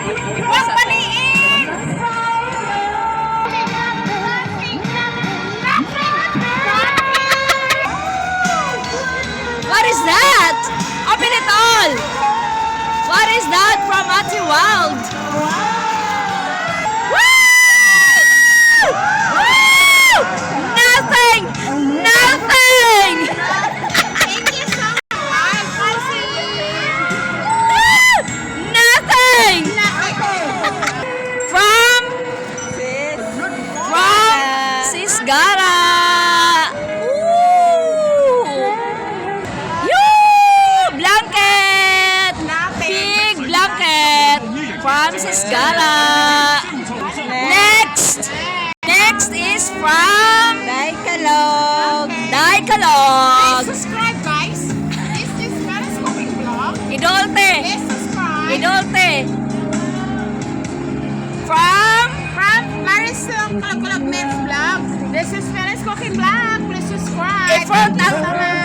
Huwag paliin! What is that? Open it all! What is that from Ati Wild? Sis Gara. Next! Next is from Daikalog. Daikalog. Subscribe, guys. This is Maris Cooking Vlog. Idolte. Please subscribe. Idolte. From From Marisol Kulog Men's Vlog. This is Maris Cooking Vlog. Please subscribe. in front of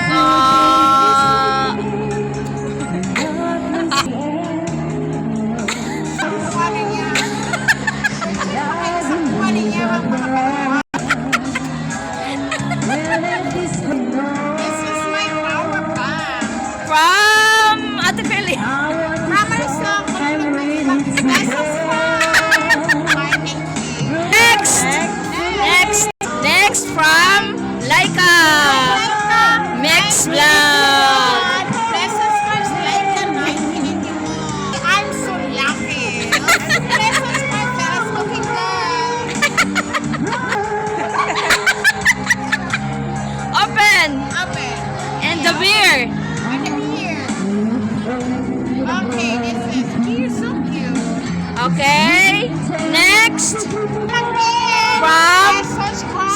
Okay. Next. From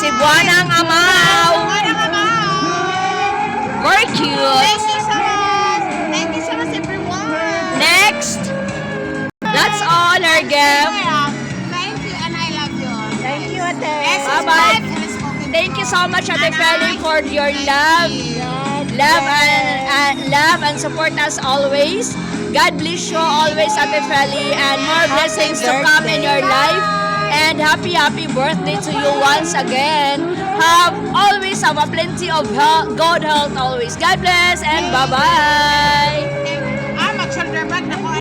Cebuanang Amaw. Cebuanang Amaw. Very cute. Thank you so much. Thank you so much, everyone. Next. That's all our game. Thank you and I love you. Thank you, Ate. Bye-bye. Thank you so much, Ate. Feli, for your love. Love and uh, love and support us always. God bless you always, Ate Feli, and more blessings to come in your life. And happy, happy birthday to you once again. Have always have a plenty of health, good health always. God bless and bye bye.